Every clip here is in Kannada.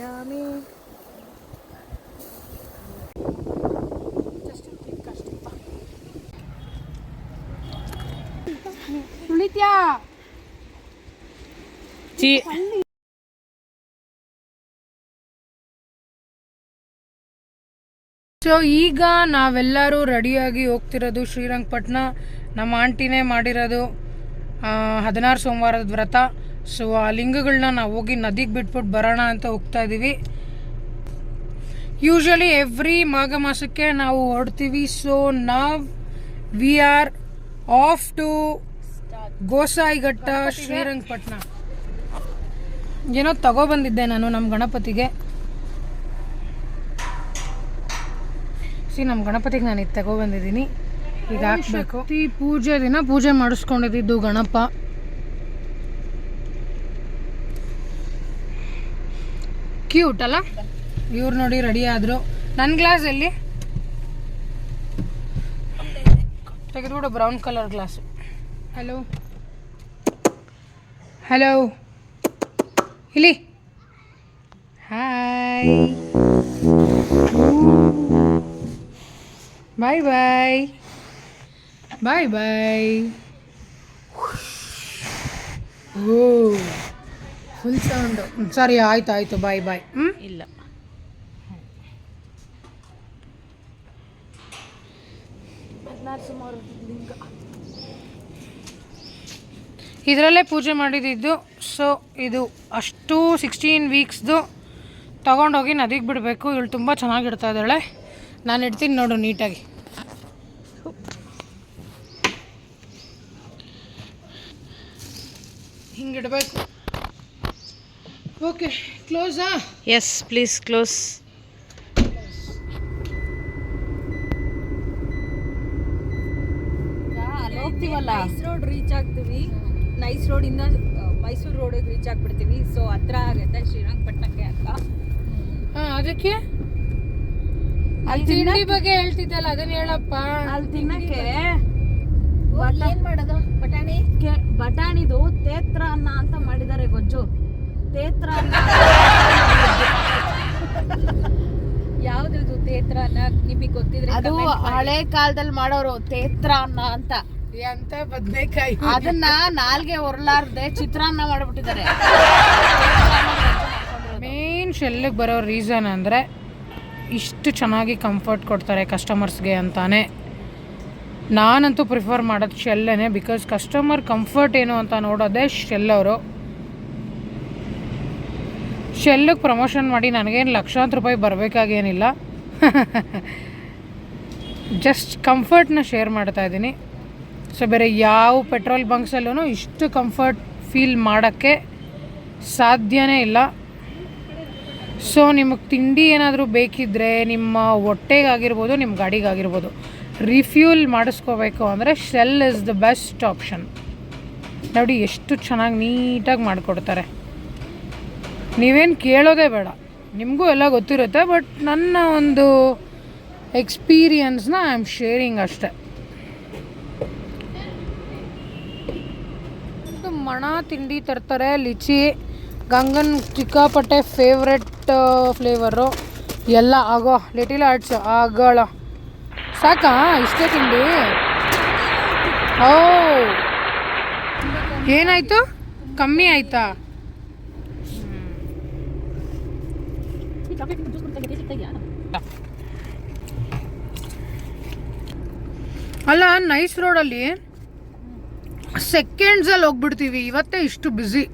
ಯಾಮಿ ತುಳಿತ್ಯಾ? ಚಿ. ಸೊ ಈಗ ನಾವೆಲ್ಲರೂ ರೆಡಿಯಾಗಿ ಹೋಗ್ತಿರೋದು ಶ್ರೀರಂಗಪಟ್ಟಣ ನಮ್ಮ ಆಂಟಿನೇ ಮಾಡಿರೋದು ಹದಿನಾರು ಸೋಮವಾರದ ವ್ರತ. ಸೊ ಆ ಲಿಂಗಗಳನ್ನ ನಾವು ಹೋಗಿ ನದಿಗೆ ಬಿಟ್ಬಿಟ್ಟು ಬರೋಣ ಅಂತ ಹೋಗ್ತಾ ಇದ್ದೀವಿ ಯೂಶಲಿ ಎವ್ರಿ ಮಾಘ ಮಾಸಕ್ಕೆ ನಾವು ಹೊರಡ್ತೀವಿ. ಸೊ ನಾವ್ we are off to Gosaighatta Srirangapatna ಏನೋ ತಗೊಬಂದಿದ್ದೆ ನಾನು ನಮ್ಮ ಗಣಪತಿಗೆ. ಸಿ ನಮ್ಮ ಗಣಪತಿಗೆ ನಾನು ಇದು ತಗೊಬಂದಿದ್ದೀನಿ ಈಗ ಹಾಕ್ಬೇಕು. ಪೂಜೆ ದಿನ ಪೂಜೆ ಮಾಡಿಸ್ಕೊಂಡಿದ್ದು ಗಣಪ. ಕ್ಯೂಟ್ ಅಲ್ಲ? ಇವ್ರು ನೋಡಿ ರೆಡಿ ಆದ್ರು. ನನ್ನ ಗ್ಲಾಸ್ ಎಲ್ಲಿ? ತೆಗೆದುಬಿಡು brown colour glass hello hello ಇಲ್ಲಿ? Hi bye bye bye bye ಓ ಫುಲ್ ಸೌಂಡು ಸರಿ ಆಯ್ತು ಆಯಿತು ಬಾಯ್ ಬಾಯ್ ಹ್ಞೂ ಇಲ್ಲ. ಇದರಲ್ಲೇ ಪೂಜೆ ಮಾಡಿದ್ದು ಸೊ ಇದು ಅಷ್ಟು ಸಿಕ್ಸ್ಟೀನ್ ವೀಕ್ಸ್ದು ತೊಗೊಂಡೋಗಿ ನದಿಗೆ ಬಿಡಬೇಕು. ಇವಳು ತುಂಬ ಚೆನ್ನಾಗಿಡ್ತಾ ಇದ್ದಾಳೆ. ನಾನು ಇಡ್ತೀನಿ ನೋಡು ನೀಟಾಗಿ. ಹಿಂಗಿಡಬೇಕು ಓಕೆ ಕ್ಲೋಸಾ ಎಸ್ ಪ್ಲೀಸ್ ಕ್ಲೋಸ್ ಅಲ್ಲಿ ಹೋಗ್ತೀವಲ್ಲ? ನೈಸ್ ರೋಡ್ ರೀಚ್ ಆಗ್ತೀವಿ. ನೈಸ್ ರೋಡ್ ಇಂದ ಮೈಸೂರು ರೋಡಿಗೆ ರೀಚ್ ಆಗ್ಬಿಡ್ತೀವಿ. ಸೊ ಹತ್ರ ಆಗುತ್ತೆ ಶ್ರೀರಂಗಪಟ್ಟಣಕ್ಕೆ ಅಂತ. ಹಾಂ ಅದಕ್ಕೆ? ಅಲ್ಲಿ ತಿಂಡಿ ಬಗ್ಗೆ ಹೇಳ್ತಿದ್ದಲ್ಲ ಅದನ್ನ ಹೇಳಪ್ಪ. ಅಲ್ಲಿ ತಿನ್ನಕ್ಕೆ ಏನ್ ಮಾಡೋದು? ಬಟಾಣಿ? ಕೆ- ಬಟಾಣಿದು ತೇತ್ರ ಅನ್ನ ಅಂತ ಮಾಡಿದ್ದಾರೆ ಗೊಜ್ಜು. ತೇತ್ರ ಅನ್ನ. ಯಾವ್ದು ತೇತ್ರ ಅನ್ನ ನಿಮಗೆ ಗೊತ್ತಿದ್ರೆ ಅದು ಹಳೆ ಕಾಲದಲ್ಲಿ ಮಾಡೋರು ತೇತ್ರ ಅನ್ನ ಅಂತ. ಎಂತ ಬದ್ನೆಕಾಯಿ. ಅದನ್ನ ನಾಲ್ಗೆ ಹೊರಲಾರ್ದೆ ಚಿತ್ರಾನ್ನ ಮಾಡ್ಬಿಟ್ಟಿದ್ದಾರೆ. ಮೇನ್ ಶೆಲ್ಲಿಗೆ ಬರೋ ರೀಸನ್ ಅಂದರೆ ಇಷ್ಟು ಚೆನ್ನಾಗಿ ಕಂಫರ್ಟ್ ಕೊಡ್ತಾರೆ ಕಸ್ಟಮರ್ಸ್ಗೆ ಅಂತಾನೆ. ನಾನಂತೂ ಪ್ರಿಫರ್ ಮಾಡೋದು ಶೆಲ್ಲೇ ಬಿಕಾಸ್ ಕಸ್ಟಮರ್ ಕಂಫರ್ಟ್ ಏನು ಅಂತ ನೋಡೋದೇ ಶೆಲ್ ಅವರು. ಶೆಲ್ಲಿಗೆ ಪ್ರಮೋಷನ್ ಮಾಡಿ ನನಗೇನು ಲಕ್ಷಾಂತರ ರೂಪಾಯಿ ಬರಬೇಕಾಗೇನಿಲ್ಲ. ಜಸ್ಟ್ ಕಂಫರ್ಟ್ನ ಶೇರ್ ಮಾಡ್ತಾ ಇದ್ದೀನಿ. ಸೊ ಬೇರೆ ಯಾವ ಪೆಟ್ರೋಲ್ ಬಂಕ್ಸಲ್ಲೂ ಇಷ್ಟು ಕಂಫರ್ಟ್ ಫೀಲ್ ಮಾಡೋಕ್ಕೆ ಸಾಧ್ಯವೇ ಇಲ್ಲ. ಸೊ ನಿಮಗೆ ತಿಂಡಿ ಏನಾದರೂ ಬೇಕಿದ್ದರೆ ನಿಮ್ಮ ಹೊಟ್ಟೆಗಾಗಿರ್ಬೋದು ನಿಮ್ಮ ಗಾಡಿಗಾಗಿರ್ಬೋದು ರಿಫ್ಯೂಲ್ ಮಾಡಿಸ್ಕೋಬೇಕು ಅಂದರೆ Shell is the best option ನೋಡಿ, ಎಷ್ಟು ಚೆನ್ನಾಗಿ ನೀಟಾಗಿ ಮಾಡಿಕೊಡ್ತಾರೆ. ನೀವೇನು ಕೇಳೋದೇ ಬೇಡ. ನಿಮಗೂ ಎಲ್ಲ ಗೊತ್ತಿರುತ್ತೆ ಬಟ್ ನನ್ನ ಒಂದು ಎಕ್ಸ್ಪೀರಿಯನ್ಸ್ನ ಐ ಆಮ್ ಶೇರಿಂಗ್ ಅಷ್ಟೆ. ಮಣ ತಿಂಡಿ ತರ್ತಾರೆ, ಲಿಚಿ, ಗಂಗನ್, ಚಿಕ್ಕಾಪಟ್ಟೆ ಫೇವ್ರೆಟ್ ಫ್ಲೇವರು ಎಲ್ಲ, ಆಗೋ ಲಿಟಿಲ್ ಆರ್ಟ್ಸ್ ಆಗೋಳ. ಸಾಕಾ ಇಷ್ಟೇ ತಿಂಡಿ? ಓ! ಏನಾಯಿತು? ಕಮ್ಮಿ ಆಯ್ತಾ? ಅಲ್ಲ ನೈಸ್ ರೋಡಲ್ಲಿ ಸೆಕೆಂಡ್ಸಲ್ಲಿ ಹೋಗ್ಬಿಡ್ತೀವಿ. ಇವತ್ತೇ ಇಷ್ಟು ಬ್ಯುಸಿ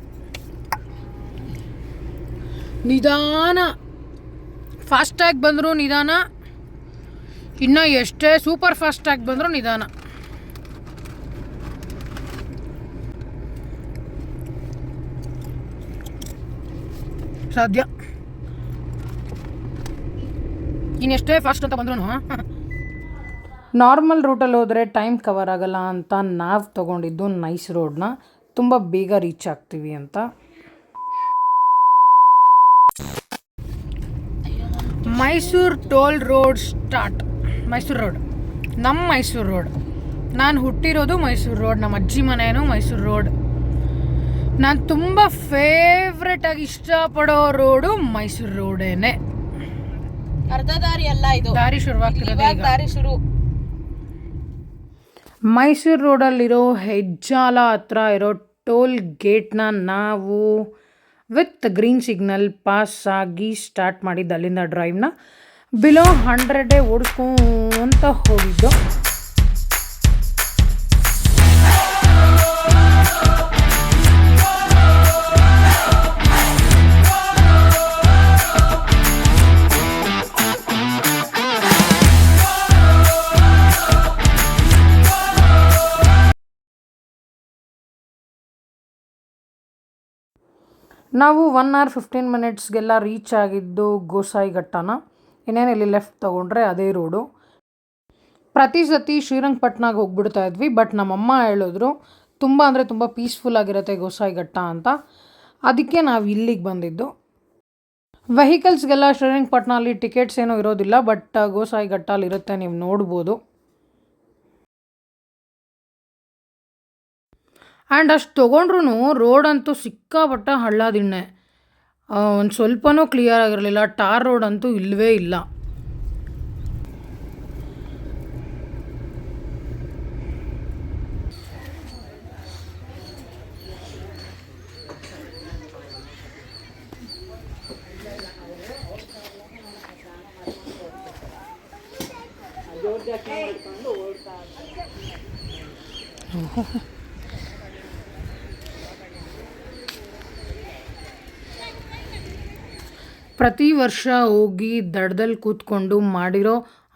ನಿಧಾನ. ಫಾಸ್ಟಾಗಿ ಬಂದರೂ ನಿಧಾನ. ಇನ್ನು ಎಷ್ಟೇ ಸೂಪರ್ ಫಾಸ್ಟಾಗಿ ಬಂದರೂ ನಿಧಾನ. ಸಾಧ್ಯ. ಇನ್ನೆಷ್ಟೇ ಫಾಸ್ಟ್ ಅಂತ ಬಂದ್ರು ನಾರ್ಮಲ್ ರೂಟಲ್ಲಿ ಹೋದರೆ ಟೈಮ್ ಕವರ್ ಆಗಲ್ಲ ಅಂತ ನಾವು ತೊಗೊಂಡಿದ್ದು ನೈಸ್ ರೋಡ್ನ ತುಂಬ ಬೇಗ ರೀಚ್ ಆಗ್ತೀವಿ ಅಂತ. Mysuru toll road start Mysuru road ನಮ್ಮ ಮೈಸೂರು ರೋಡ್ ನಾನು ಹುಟ್ಟಿರೋದು ಮೈಸೂರು ರೋಡ್ ನಮ್ಮ ಅಜ್ಜಿ ಮನೆಯೂ ಮೈಸೂರು ರೋಡ್ ನಾನು ತುಂಬ ಫೇವ್ರೆಟಾಗಿ ಇಷ್ಟಪಡೋ ರೋಡು ಮೈಸೂರು ರೋಡೇನೆ ಅರ್ಧ ದಾರಿ ಅಲ್ಲ ಇದು. ದಾರಿ ಶುರುವಾಗ್ತಿರೋದು ಇವಾಗ ದಾರಿ ಶುರು. ಮೈಸೂರು ರೋಡಲ್ಲಿರೋ ಹೆಜ್ಜಾಲ ಹತ್ರ ಇರೋ ಟೋಲ್ ಗೇಟ್ನ ನಾವು ವಿತ್ ಗ್ರೀನ್ ಸಿಗ್ನಲ್ ಪಾಸ್ ಆಗಿ ಸ್ಟಾರ್ಟ್ ಮಾಡಿದ್ದು ಅಲ್ಲಿಂದ ಡ್ರೈವ್ನ. ಬಿಲೋ ಹಂಡ್ರೆಡೇ ಓಡಿಸ್ಕೊಂತ ಹೋಗಿದ್ದು. ನಾವು ಒನ್ ಆರ್ ಫಿಫ್ಟೀನ್ ಮಿನಿಟ್ಸ್ಗೆಲ್ಲ ರೀಚ್ ಆಗಿದ್ದು ಗೋಸಾಯಿ ಘಟ್ಟನ. ಇನ್ನೇನು ಇಲ್ಲಿ ಲೆಫ್ಟ್ ತೊಗೊಂಡ್ರೆ ಅದೇ ರೋಡು ಪ್ರತಿ ಸತಿ ಶ್ರೀರಂಗಪಟ್ಟಣಕ್ಕೆ ಹೋಗ್ಬಿಡ್ತಾ ಇದ್ವಿ ಬಟ್ ನಮ್ಮಮ್ಮ ಹೇಳಿದ್ರು, ತುಂಬ ಅಂದರೆ ತುಂಬ ಪೀಸ್ಫುಲ್ ಆಗಿರುತ್ತೆ ಗೋಸಾಯಿ ಘಟ್ಟ ಅಂತ. ಅದಕ್ಕೆ ನಾವು ಇಲ್ಲಿಗೆ ಬಂದಿದ್ದು. ವೆಹಿಕಲ್ಸ್ಗೆಲ್ಲ ಶ್ರೀರಂಗಪಟ್ಟಣ ಅಲ್ಲಿ ಟಿಕೆಟ್ಸ್ ಏನೂ ಇರೋದಿಲ್ಲ ಬಟ್ ಗೋಸಾಯಿ ಘಟ್ಟ ಇರುತ್ತೆ, ನೀವು ನೋಡ್ಬೋದು. ಆ್ಯಂಡ್ ಅಷ್ಟು ತೊಗೊಂಡ್ರು ರೋಡ್ ಅಂತೂ ಸಿಕ್ಕಾಪಟ್ಟ ಹಳ್ಳ ದಿಣ್ಣೆ ಒಂದು ಸ್ವಲ್ಪನೂ ಕ್ಲಿಯರ್ ಆಗಿರಲಿಲ್ಲ. ಟಾರ್ ರೋಡ್ ಅಂತೂ ಇಲ್ಲವೇ ಇಲ್ಲ ಪ್ರತಿ ವರ್ಷ ಹೋಗಿ ದಡದಲ್ಲಿ ಕೂತ್ಕೊಂಡು ಮಾಡಿರೋ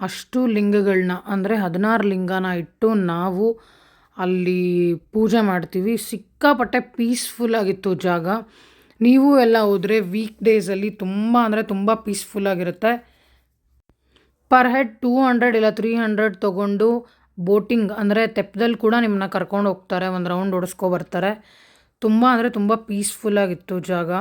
ಅಷ್ಟು ಲಿಂಗಗಳನ್ನ ಅಂದರೆ ಹದಿನಾರು ಲಿಂಗನ ಇಟ್ಟು ನಾವು ಅಲ್ಲಿ ಪೂಜೆ ಮಾಡ್ತೀವಿ. ಸಿಕ್ಕಾಪಟ್ಟೆ ಪೀಸ್ಫುಲ್ಲಾಗಿತ್ತು ಜಾಗ. ನೀವು ಎಲ್ಲ ಹೋದರೆ ವೀಕ್ ಡೇಸಲ್ಲಿ ತುಂಬ, ಅಂದರೆ ತುಂಬ ಪೀಸ್ಫುಲ್ಲಾಗಿರುತ್ತೆ ಪರ್ ಹೆಡ್ ಟೂ ಹಂಡ್ರೆಡ್ ಇಲ್ಲ ತ್ರೀ ಹಂಡ್ರೆಡ್ ತೊಗೊಂಡು ಬೋಟಿಂಗ್ ಅಂದರೆ ತೆಪ್ಪದಲ್ಲಿ ಕೂಡ ನಿಮ್ಮನ್ನ ಕರ್ಕೊಂಡು ಹೋಗ್ತಾರೆ, ಒಂದು ರೌಂಡ್ ಓಡಿಸ್ಕೊ ಬರ್ತಾರೆ. ತುಂಬ, ಅಂದರೆ ತುಂಬ ಪೀಸ್ಫುಲ್ಲಾಗಿತ್ತು ಜಾಗ.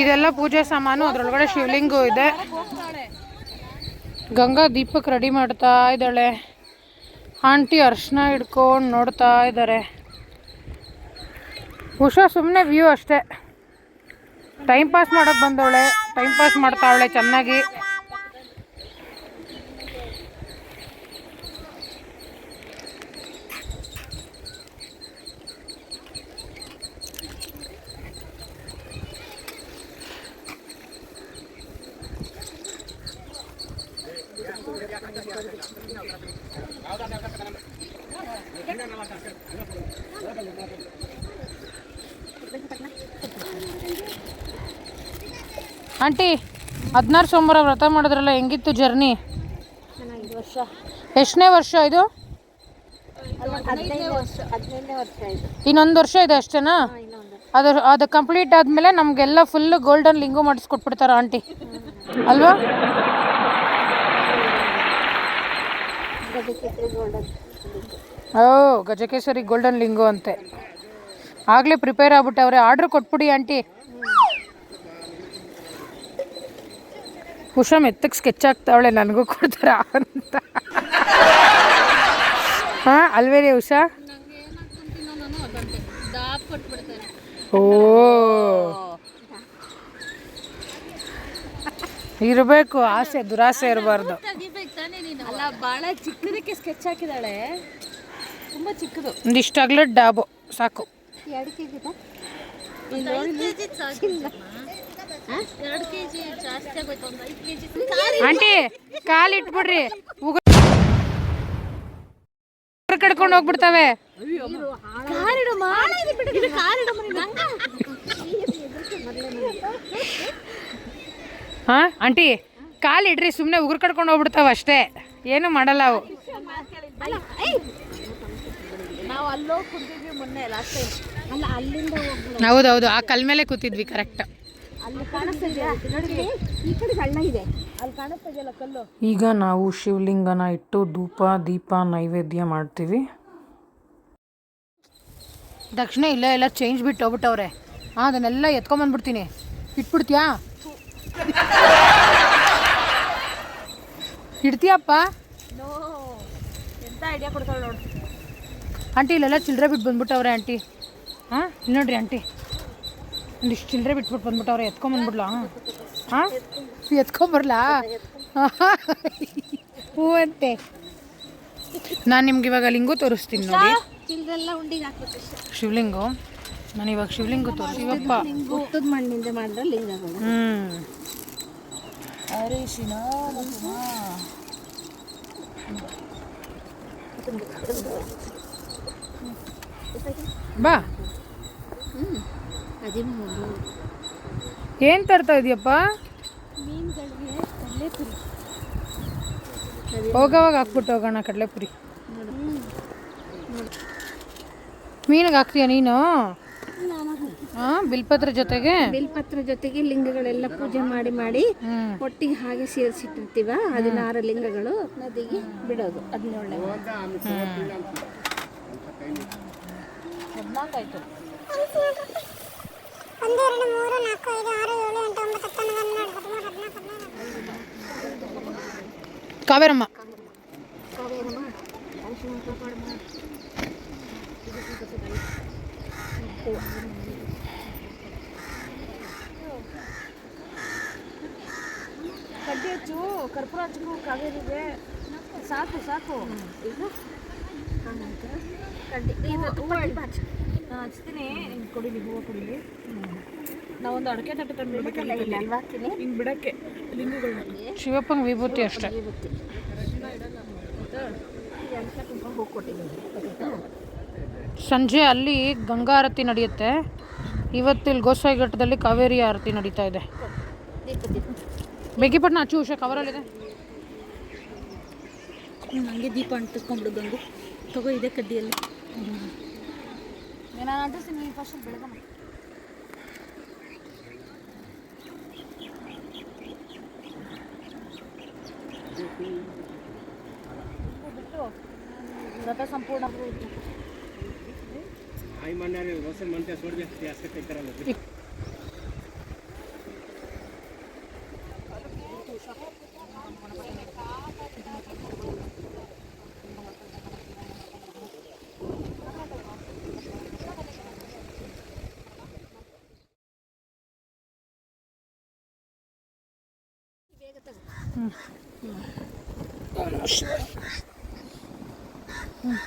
ಇದೆಲ್ಲ ಪೂಜೆ ಸಾಮಾನು, ಅದರೊಳಗಡೆ ಶಿವಲಿಂಗು ಇದೆ. ಗಂಗಾ ದೀಪಕ್ಕೆ ರೆಡಿ ಮಾಡ್ತಾ ಇದ್ದಾಳೆ. ಆಂಟಿ ಅರ್ಶನ ಹಿಡ್ಕೊಂಡು ನೋಡ್ತಾ ಇದ್ದಾರೆ. ಉಷಾ ಸುಮ್ಮನೆ ವ್ಯೂ ಅಷ್ಟೇ. ಟೈಮ್ ಪಾಸ್ ಮಾಡೋಕೆ ಬಂದವಳೆ. ಟೈಮ್ ಪಾಸ್ ಮಾಡ್ತಾವಳೆ ಚೆನ್ನಾಗಿ. ಆಂಟಿ, ಹದಿನಾರು ಸೋಮವಾರ ವ್ರತ ಮಾಡಿದ್ರಲ್ಲ, ಹೆಂಗಿತ್ತು ಜರ್ನಿ? ಎಷ್ಟನೇ ವರ್ಷ ಇದು? ಇನ್ನೊಂದು ವರ್ಷ ಇದೆ ಅಷ್ಟೇನಾ? ಅದು ಅದು ಕಂಪ್ಲೀಟ್ ಆದಮೇಲೆ ನಮಗೆಲ್ಲ ಫುಲ್ ಗೋಲ್ಡನ್ ಲಿಂಗು ಮಾಡಿಸ್ಕೊಟ್ಬಿಡ್ತಾರೆ ಆಂಟಿ. ಅಲ್ವಾ? ಓ, ಗಜಕೇಶ್ವರಿ ಗೋಲ್ಡನ್ ಲಿಂಗು ಅಂತೆ. ಆಗಲೇ ಪ್ರಿಪೇರ್ ಆಗ್ಬಿಟ್ಟವ್ರೆ ಆರ್ಡ್ರ್ ಕೊಟ್ಬಿಡಿ ಆಂಟಿ ಉಷಾ ಮೆತ್ತಗೆ ಸ್ಕೆಚ್ ಆಗ್ತಾವಳೆ ನನಗೂ ಕೊಡ್ತಾರ ಅಂತ. ಹಾಂ ಅಲ್ವೇರಿ ಉಷಾ? ಓ. ಇರಬೇಕು, ಆಸೆ, ದುರಾಸೆ ಇರಬಾರ್ದು. ಅಲ್ಲ ಭಾಳ ಚಿಕ್ಕದಕ್ಕೆ ಸ್ಕೆಚ್ ಹಾಕಿದಾಳೆ. ತುಂಬ ಚಿಕ್ಕದು. ಒಂದಿಷ್ಟು ಅಗ್ಲದ ಡಾಬು ಸಾಕು. ಎರಡು ಕೆ ಜಿ ಎರಡು ಕೆ ಜಿ ಜಾಸ್ತಿ ಆಗೋಯ್ತು ಒಂದು ಐದು ಕೆ ಜಿ ಆಂಟಿ ಕಾಲು ಇಟ್ಬಿಡ್ರಿ. ಉಗುರು ಕಡ್ಕೊಂಡು ಹೋಗ್ಬಿಡ್ತವೆ. ಹಾ ಆಂಟಿ ಕಾಲು ಇಡ್ರಿ ಸುಮ್ಮನೆ ಉಗುರು ಕಡ್ಕೊಂಡು ಹೋಗ್ಬಿಡ್ತಾವ ಅಷ್ಟೇ. ಏನು ಮಾಡಲ್ಲ ಅವು. ಹೌದೌದು ಆ ಕಲ್ ಮೇಲೆ ಕೂತಿದ್ವಿ ಕರೆಕ್ಟ್ ಈಗ ನಾವು ಶಿವಲಿಂಗನ ಇಟ್ಟು ಧೂಪ ದೀಪ ನೈವೇದ್ಯ ಮಾಡ್ತೀವಿ. ದಕ್ಷಿಣ ಇಲ್ಲ ಎಲ್ಲ ಚೇಂಜ್ ಬಿಟ್ಟು ಹೋಗ್ಬಿಟ್ಟವ್ರೆ ಹಾಂ ಅದನ್ನೆಲ್ಲ ಎತ್ಕೊಂಬಂದ್ಬಿಡ್ತೀನಿ. ಇಟ್ಬಿಡ್ತೀಯಾ? ಇಡ್ತೀಯಪ್ಪ ಎಂತ ಐಡಿಯಾ ಕೊಡ್ತಾಳೆ ನೋಡು. ಆಂಟಿ ಇಲ್ಲೆಲ್ಲ ಚಿಲ್ಲರೆ ಬಿಟ್ಟು ಬಂದ್ಬಿಟ್ಟವ್ರೆ ಆಂಟಿ. ಹಾಂ? ಇಲ್ಲಿ ನೋಡ್ರಿ ಆಂಟಿ. ಒಂದಿಷ್ಟು ಚಿಲ್ಲರೆ ಬಿಟ್ಬಿಟ್ಟು ಬಂದ್ಬಿಟ್ಟವ್ರೆ ಎತ್ಕೊಂಬಂದ್ಬಿಡ್ಲಾ ಹಾಂ? ಎತ್ಕೊಂಬರ್ಲಾ ಹೂ? ಅಂತೆ ನಾನು ನಿಮ್ಗೆ ಇವಾಗ ಲಿಂಗು ತೋರಿಸ್ತೀನಿ ನೋಡಿ. ಶಿವಲಿಂಗು. ನಾನು ಇವಾಗ ಶಿವಲಿಂಗು ತೋರಿಸಿ ಮಣ್ಣಿಂದ ಮಾಡಿದ್ರೆ ಹ್ಞೂ ಅರಿಶಿನ ಬಾ. ಹದಿಮೂರು ಏನು ತರ್ತಾ ಇದೀಯಪ್ಪ? ಮೀನುಗಳಿಗೆ ಕಡಲೆಪುರಿ. ಹೋಗವಾಗ ಹಾಕ್ಬಿಟ್ಟು ಹೋಗೋಣ ಕಡಲೆಪುರಿ. ಮೀನಿಗೆ ಹಾಕ್ತೀಯ ನೀನು? ಹಾಂ ಬಿಲ್ಪತ್ರ ಜೊತೆಗೆ? ಬಿಲ್ಪತ್ರ ಜೊತೆಗೆ ಲಿಂಗಗಳೆಲ್ಲ ಪೂಜೆ ಮಾಡಿ ಮಾಡಿ ಒಟ್ಟಿಗೆ ಹಾಗೆ ಸೇರಿಸಿಟ್ಟಿರ್ತೀವ ಹದಿನಾರು ಲಿಂಗಗಳು ನದಿಗೆ ಬಿಡೋದು ಹದಿನೇಳನೇ ಹದಿನಾಲ್ಕಾಯ್ತು ಒಂದು ಎರಡು ಮೂರು ನಾಲ್ಕು ಐದು ಆರು ಏಳು ಎಂಟು ಒಂಬತ್ತು ಹತ್ತು ಹನ್ನೊಂದು ಹನ್ನೆರಡು ಹದಿಮೂರು ಹದಿನಾಲ್ಕು ಹದಿನೈದು. ಕಾವೇರಮ್ಮ. ಕಡ್ಡಿ ಹಚ್ಚು ಕರ್ಪೂರ ಹಚ್ಚು ಕಾವೇರಿಗೆ ಸಾಕು ಸಾಕು. ಹಚ್ತೀನಿ. ಹಿಂಗೆ ಕೊಡಿಲಿ ಹೂವು ಕೊಡಿಲಿ ನಾವೊಂದು ಅಡಕೆ ತಟ್ಟೆ ತಂದು ಹಿಂಗೆ ಬಿಡಕ್ಕೆ ಶಿವಪ್ಪನ ವಿಭೂತಿ ಅಷ್ಟೇ. ಸಂಜೆ ಅಲ್ಲಿ ಗಂಗಾ ಆರತಿ ನಡೆಯುತ್ತೆ. ಇವತ್ತು ಇಲ್ಲಿ ಗೋಸಾಯಿ ಘಟ್ಟದಲ್ಲಿ ಕಾವೇರಿ ಆರತಿ ನಡೀತಾ ಇದೆ. ಬೆಂಕಿಪಟ್ಟಣ ಹಚ್ಚು ಉಷಾ ಕವರಲ್ಲಿದೆ ಹಂಗೆ ದೀಪ ಅಂಟಿಸ್ಕೊಂಡ್ಬಿಡು ಗಂಗು ತಗೋ ಇದೆ ಕಡ್ಡಿಯಲ್ಲಿ ನಾನು ಅಂಟಿಸ್ತೀನಿ ಫಸ್ಟ್ ಬೆಳಗ್ಗೆ ವ್ರತ ಸಂಪೂರ್ಣ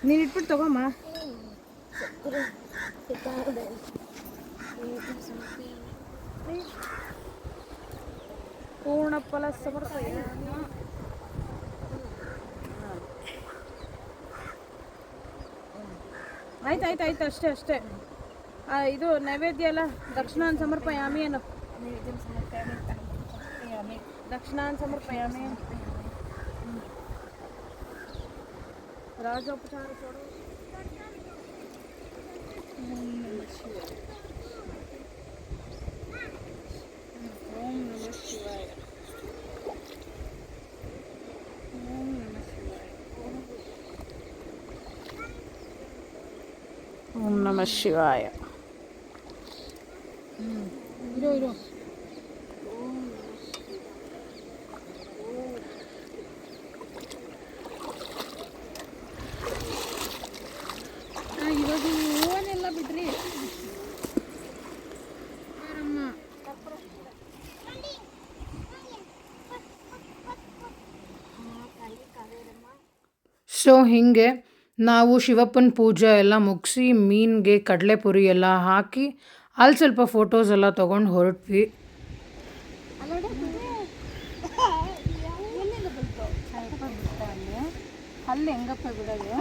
ನೀನು ಇಟ್ಬಿಟ್ಟು ತಗೋಮ್ಮ. ಪೂರ್ಣ ಫಲ ಸಮರ್ಥ ಆಯ್ತು ಆಯ್ತು ಆಯ್ತು, ಅಷ್ಟೇ ಅಷ್ಟೇ. ಇದು ನೈವೇದ್ಯ ಅಲ್ಲ, ದಕ್ಷಿಣಾನ್ ಸಮರ್ಪಯಾಮಿ ಏನು. ದಕ್ಷಿಣಾನ್ ಸಮರ್ಪಯಾಮಿ ರಾಜೋಪಚಾರ ಕೊಡು ಓಂ ನಮ ಶಿವಾಯ ಇರೋ ಇರೋ ಇವಾಗ ಹೂವನ್ನೆಲ್ಲ ಬಿಡ್ರಿ ಸೊ ಹೀಗೆ ನಾವು ಶಿವಪ್ಪನ ಪೂಜೆ ಎಲ್ಲ ಮುಗಿಸಿ ಮೀನಿಗೆ ಕಡಲೆಪುರಿ ಎಲ್ಲ ಹಾಕಿ ಅಲ್ಲಿ ಸ್ವಲ್ಪ ಫೋಟೋಸ್ ಎಲ್ಲ ತೊಗೊಂಡು ಹೊರಟ್ವಿ. ಅಲ್ಲಿ ಹೆಂಗಪ್ಪ ಬಿಡೋದು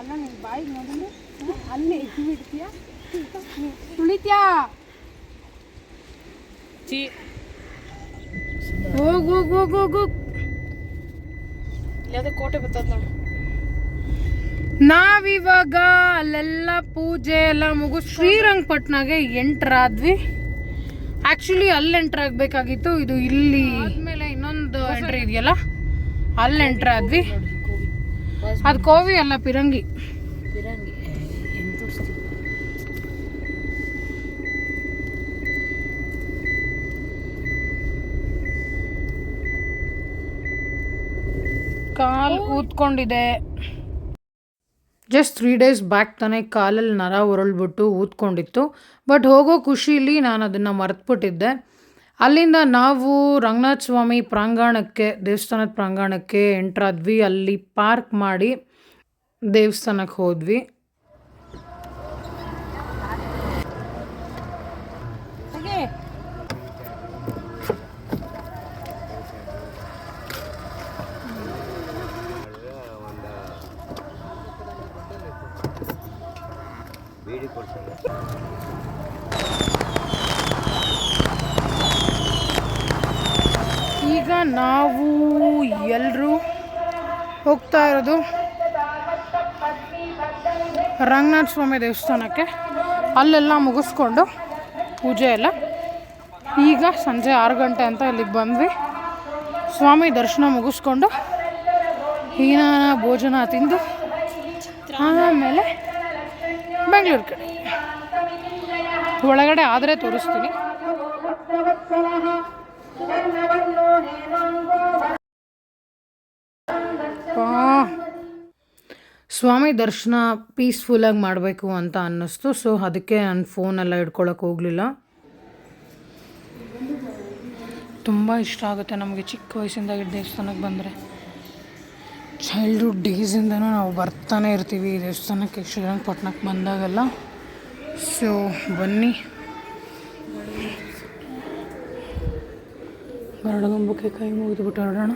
ಅಲ್ಲ ನೀನು ಬಾಯಿಗೆ ನೋಡಿದ್ರೆ ಅಲ್ಲಿ ಬಿಡ್ತೀಯ ತುಳಿತ್ಯಾ ಹೋಗ್ ಹೋಗ್ ಹೋಗ್ ಹೋಗ್. ಹೋಗ್ ಕೋಟೆ ಬರ್ತದ ನೋಡು. ನಾವಿವಾಗ ಅಲ್ಲೆಲ್ಲ ಪೂಜೆ ಎಲ್ಲ ಮುಗು ಶ್ರೀರಂಗಪಟ್ಟಣಗೆ ಎಂಟ್ರಾದ್ವಿ ಆ್ಯಕ್ಚುಲಿ ಅಲ್ಲಿ ಎಂಟರ್ ಆಗಬೇಕಾಗಿತ್ತು. ಇದು ಇಲ್ಲಿ ಆದಮೇಲೆ ಇನ್ನೊಂದು ಎಂಟ್ರಿ ಇದೆಯಲ್ಲ ಅಲ್ಲಿ ಎಂಟ್ರ್ ಆದ್ವಿ. ಅದು ಕೋವಿ ಅಲ್ಲ ಪಿರಂಗಿ ಪಿರಂಗಿ ಕಾಲು ಕೂತ್ಕೊಂಡಿದೆ. ಜಸ್ಟ್ ತ್ರೀ ಡೇಸ್ ಬ್ಯಾಕ್ ತಾನೇ ಕಾಲಲ್ಲಿ ನರ ಉರುಳ್ಬಿಟ್ಟು ಊದ್ಕೊಂಡಿತ್ತು. ಬಟ್ ಹೋಗೋ ಖುಷಿಲಿ ನಾನು ಅದನ್ನು ಮರೆತುಬಿಟ್ಟಿದ್ದೆ. ಅಲ್ಲಿಂದ ನಾವು ರಂಗನಾಥ ಸ್ವಾಮಿ ಪ್ರಾಂಗಣಕ್ಕೆ, ದೇವಸ್ಥಾನದ ಪ್ರಾಂಗಣಕ್ಕೆ ಎಂಟ್ರಾದ್ವಿ ಅಲ್ಲಿ ಪಾರ್ಕ್ ಮಾಡಿ ದೇವಸ್ಥಾನಕ್ಕೆ ಹೋದ್ವಿ. ಈಗ ನಾವು ಎಲ್ಲರೂ ಹೋಗ್ತಾ ಇರೋದು ರಂಗನಾಥ ಸ್ವಾಮಿ ದೇವಸ್ಥಾನಕ್ಕೆ. ಅಲ್ಲೆಲ್ಲ ಮುಗಿಸ್ಕೊಂಡು ಪೂಜೆ ಎಲ್ಲ. ಈಗ ಸಂಜೆ ಆರು ಗಂಟೆ ಅಂತ ಇಲ್ಲಿಗೆ ಬಂದ್ವಿ. ಸ್ವಾಮಿ ದರ್ಶನ ಮುಗಿಸ್ಕೊಂಡು ಹೀನಾನ ಭೋಜನ ತಿಂದು ಆಮೇಲೆ ಬೆಂಗಳೂರು ಕಡೆ. ಒಳಗಡೆ ಆದರೆ ತೋರಿಸ್ತೀನಿ. ಸ್ವಾಮಿ ದರ್ಶನ ಪೀಸ್ಫುಲ್ಲಾಗಿ ಮಾಡಬೇಕು ಅಂತ ಅನ್ನಿಸ್ತು. ಸೊ ಅದಕ್ಕೆ ನಾನು ಫೋನೆಲ್ಲ ಹಿಡ್ಕೊಳಕ್ಕೆ ಹೋಗಲಿಲ್ಲ. ತುಂಬ ಇಷ್ಟ ಆಗುತ್ತೆ ನಮಗೆ ಚಿಕ್ಕ ವಯಸ್ಸಿಂದ ದೇವಸ್ಥಾನಕ್ಕೆ ಬಂದರೆ. ಚೈಲ್ಡ್ಹುಡ್ ಡೇಸಿಂದನೂ ನಾವು ಬರ್ತಾನೆ ಇರ್ತೀವಿ. ದೇವಸ್ಥಾನಕ್ಕೆ ಶ್ರೀರಂಗಪಟ್ಟಣಕ್ಕೆ ಬಂದಾಗೆಲ್ಲ. ಸೊ ಬನ್ನಿ. ಗರಡಗಂಬಕ್ಕೆ ಕೈ ಮುಗಿದುಬಿಟ್ಟು ಹೊರಡೋಣ.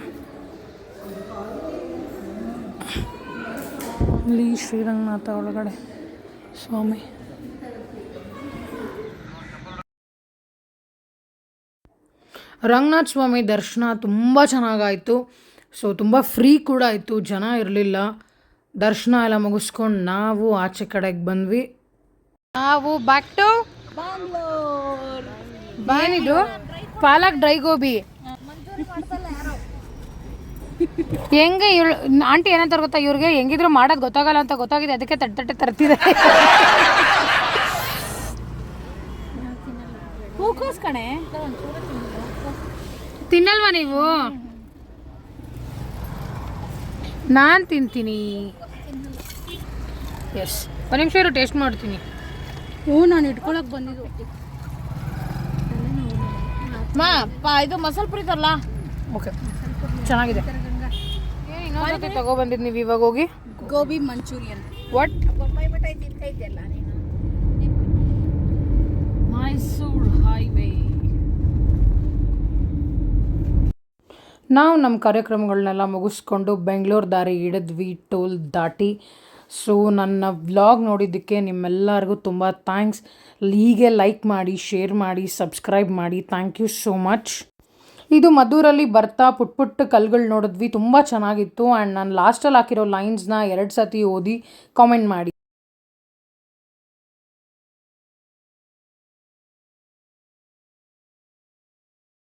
ಇಲ್ಲಿ ಶ್ರೀರಂಗನಾಥ ಒಳಗಡೆ. ಸ್ವಾಮಿ. ರಂಗನಾಥ ಸ್ವಾಮಿ ದರ್ಶನ ತುಂಬ ಚೆನ್ನಾಗಾಯಿತು. ಸೊ ತುಂಬ ಫ್ರೀ ಕೂಡ ಇತ್ತು ಜನ ಇರಲಿಲ್ಲ. ದರ್ಶನ ಎಲ್ಲ ಮುಗಿಸ್ಕೊಂಡು ನಾವು ಆಚೆ ಕಡೆಗೆ ಬಂದ್ವಿ. ನಾವು ಬ್ಯಾಕ್ ಟು ಏನಿದು? ಪಾಲಕ್ ಡ್ರೈ ಗೋಬಿ ಹೆಂಗೆ ಇವ್ಳು ಆಂಟಿ ಏನಂತಾರೆ ಗೊತ್ತಾ ಇವ್ರಿಗೆ? ಹೆಂಗಿದ್ರು ಮಾಡೋದು ಗೊತ್ತಾಗಲ್ಲ ಅಂತ ಗೊತ್ತಾಗಿದೆ ಅದಕ್ಕೆ ತಟ್ಟೆ ತಟ್ಟೆ ತರ್ತಿದೆ. ತಿನ್ನಲ್ವಾ ನೀವು? ನಾನು ತಿಂತೀನಿ. ಎಸ್ ಒಂದು ನಿಮಿಷ ಇರು ಟೇಸ್ಟ್ ಮಾಡ್ತೀನಿ. ಹ್ಞೂ ನಾನು ಇಟ್ಕೊಳಕ್ಕೆ ಬಂದಿದ್ದು. ಮಾ ಪಾ ಇದು ಮಸಾಲೆ ಪುರಿ ತರಲ್ಲ ಓಕೆ. ಚೆನ್ನಾಗಿದೆ. ತಗೊಬಂದಿದ್ದು ನೀವು ಇವಾಗ ಹೋಗಿ. Gobi Manchurian. What Mysuru highway ನಾವು ನಮ್ಮ ಕಾರ್ಯಕ್ರಮಗಳನ್ನೆಲ್ಲ ಮುಗಿಸ್ಕೊಂಡು ಬೆಂಗಳೂರು ದಾರಿ ಹಿಡಿದ್ವಿ ಟೋಲ್ ದಾಟಿ. ಸೊ ನನ್ನ ವ್ಲಾಗ್ ನೋಡಿದ್ದಕ್ಕೆ ನಿಮ್ಮೆಲ್ಲರಿಗೂ ತುಂಬ ಥ್ಯಾಂಕ್ಸ್ ಹೀಗೆ ಲೈಕ್ ಮಾಡಿ ಶೇರ್ ಮಾಡಿ ಸಬ್ಸ್ಕ್ರೈಬ್ ಮಾಡಿ. ಥ್ಯಾಂಕ್ ಯು ಸೋ ಮಚ್ ಇದು ಮದ್ದೂರಲ್ಲಿ ಬರ್ತಾ ಪುಟ್ ಪುಟ್ಟ ಕಲ್ಗಳು ನೋಡಿದ್ವಿ. ತುಂಬ ಚೆನ್ನಾಗಿತ್ತು. ಆ್ಯಂಡ್ ನಾನು ಲಾಸ್ಟಲ್ಲಿ ಹಾಕಿರೋ ಲೈನ್ಸ್ನ ಎರಡು ಸತಿ ಓದಿ ಕಾಮೆಂಟ್ ಮಾಡಿ.